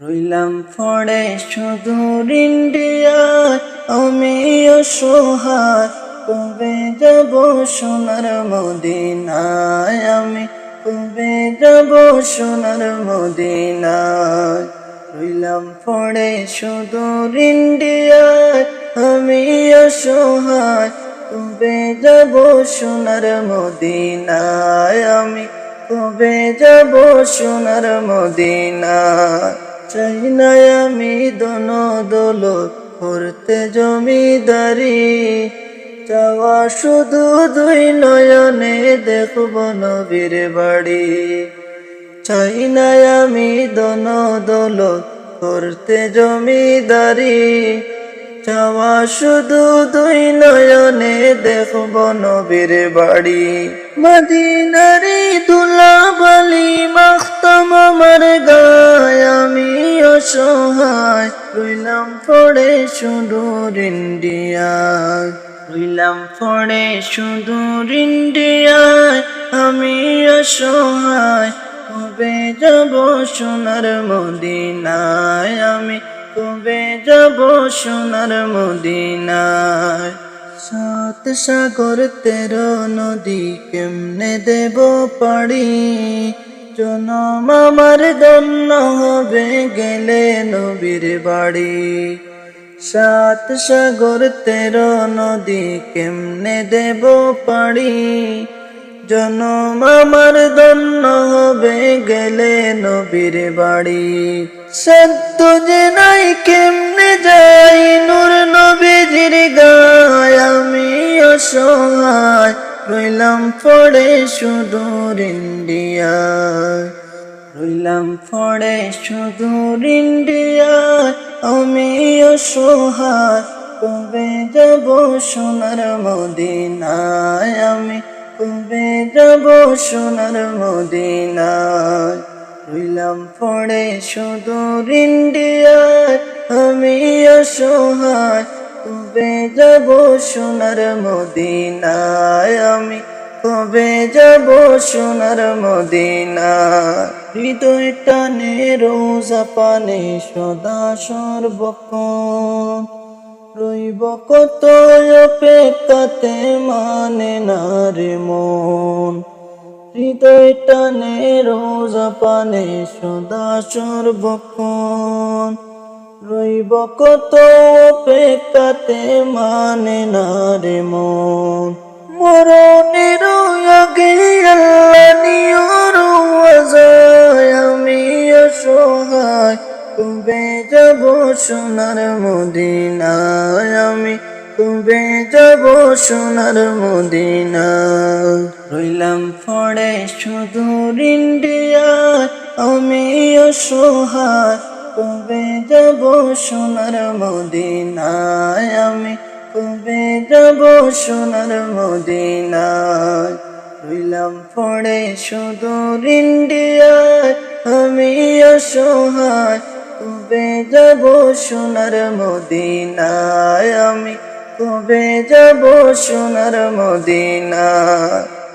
রইলাম ফড়ে সুদূর ইন্ডিয়ায় আমি অসহায়। কবে যাব সোনার মদিনায়? আমি কবে যাব সোনার মদিনায়? রইলাম ফড়ে সুদূর ইন্ডিয়ায় আমি অসহায়। কবে যাব সোনার মদিনায়? আমি কবে যাব সোনার মদিনায়? চাই না আমি দন দোল করতে জমিদারি। চাওয়া শুধু দুই নয়নে দেখব নবীর বাড়ি। চাই না আমি দন দোল করতে জমিদারি। চাওয়া শুধু দুই নয়নে দেখব নবীর বাড়ি। মদিনারি দুলা বালি মাখতাম আমার গায় আমি অসহায়। রইলাম পড়ে সুদূর ইন্ডিয়ায় রইলাম পড়ে সুদূর ইন্ডিয়ায় আমি অসহায়। কবে যাব সোনার মদিনায়? আমি কবে যাব সোনার মদিনায়? সাত সাগর তেরো নদী কেমনে দেব পাড়ি? জনম আমার দন্য হবে, গেলে নবীর বাড়ি। সাত সাগর, তেরো নদী কেমনে দেব পাড়ি? জনম আমার দন্য হবে, গেলে নবীর বাড়ি। সত্য যে নাই, কেমনে যাই? নূর নবীজির গায় আমি অসহায়। রইলাম পড়ে সুদূর ইন্ডিয়ায় রইলাম পড়ে সুদূর ইন্ডিয়ায় আমি অসহায়, কবে যাব সোনার মদিনায়? আমি কবে যাব সোনার মদিনায়? রইলাম পড়ে সুদূর ইন্ডিয়ায় আমি অসহায় কবে যাব সোনার মদিনায়? আমি কবে যাব সোনার মদিনায়? হৃদয় টানে রোজা পানে সদা সর্বক্ষণ। রইব কত অপেক্ষাতে মানে না রে মন। হৃদয় টানে রোজা পানে সদা সর্বক্ষণ। রইব কত অপেক্ষাতে মানে না রে মন। মরণের আগে আল্লাহ নিয়র আজায় আমি অসহায়। যাব সোনার মদিনায়? আমি কবে যাব সোনার মদিনায়? রইলাম পড়ে সুদূর ইন্ডিয়ায়, আমি অসহায়। কবে যাব সোনার মদিনায়? আমি কবে যাব সোনার মদিনায়? রইলাম পড়ে সুদূর ইন্ডিয়ায়। আমি অসহায়। কবে যাব সোনার মদিনায়? আমি কবে যাব সোনার মদিনায়?